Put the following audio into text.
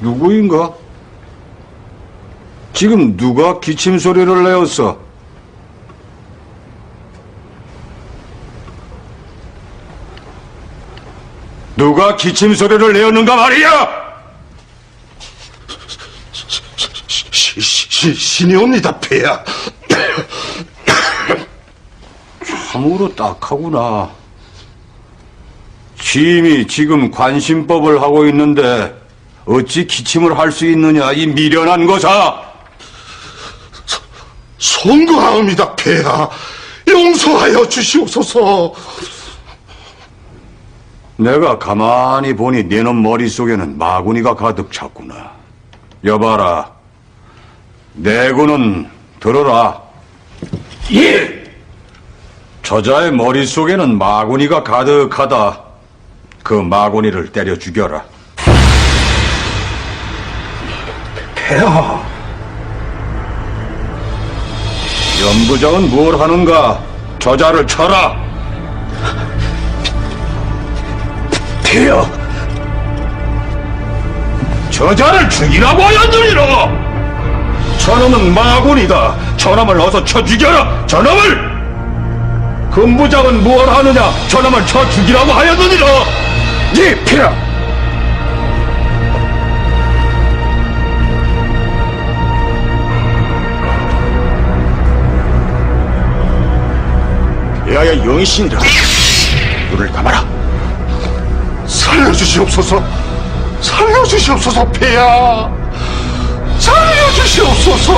누구인가? 지금 누가 기침 소리를 내었어? 누가 기침 소리를 내었는가 말이야? 시, 시, 신이 옵니다, 폐하. 참으로 딱하구나. 취임이 지금 관심법을 하고 있는데 어찌 기침을 할 수 있느냐 이 미련한 거사. 송구하옵니다, 폐하. 용서하여 주시옵소서. 내가 가만히 보니 네놈 머릿속에는 마구니가 가득 찼구나. 여봐라. 내구는 들어라. 예! 저자의 머릿속에는 마구니가 가득하다. 그 마구니를 때려 죽여라. 폐하. 연부장은 뭘 하는가? 저자를 쳐라. 폐하. 저자를 죽이라고 하였느니라! 저놈은 마군이다. 저놈을 어서 쳐 죽여라! 저놈을! 금부장은 무엇 하느냐? 저놈을 쳐 죽이라고 하였느니라! 예, 폐하. 폐하의 영신이라. 눈을 감아라. 살려주시옵소서. 살려주시옵소서, 폐하. 살려주시옵소서.